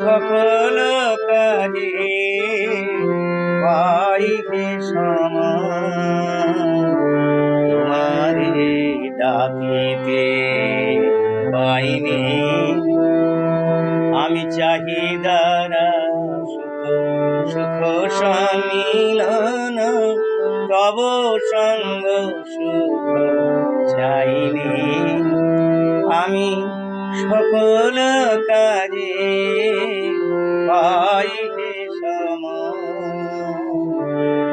সকল কাজে পাইবে তোমারে ডাকিতে পাইনি। আমি চাহিদারা সুখ সুখ সম্মিলন, তব সঙ্গ সুখ চাইনি। আমি সকল কাজে পাইবে সময়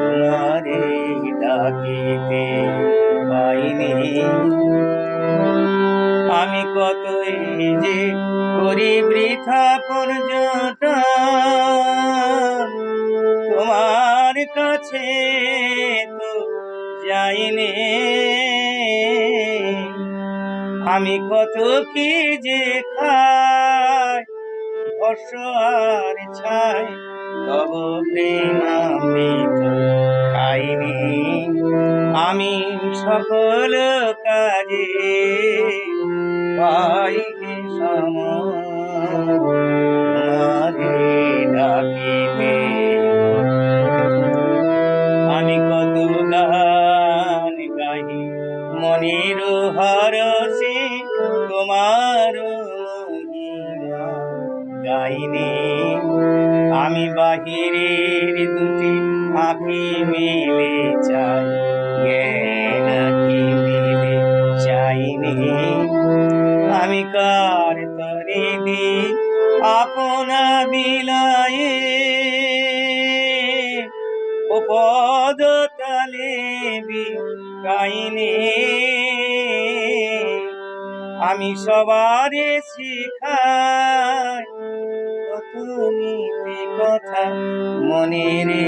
তোমারে ডাকিতে পাইনি। আমি কত যে করি বৃথা পর্যটন তোমার কাছে তো যাইনি। আমি কত কি যে খাই আর ছাই, তব প্রেমামৃত খাইনি। আমি সকল কাজে পাইবে সমরে আমি কত গান গাহি মনির হরসে তোমার গাইনি আমি বাহিরের দুটি আঁখি মেলে চাই, জ্ঞান আঁখি চাইনি। আমি কার তরে দি আপনা বিলায়ে? ও পদ তালে কাইনে আমি সবারে শিখাই। নীতি কথা মনে রে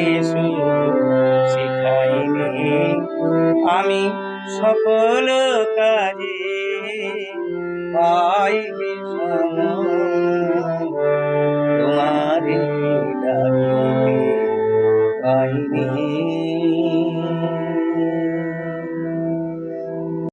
শিখাইনি আমি সকল কাজে পাই সময়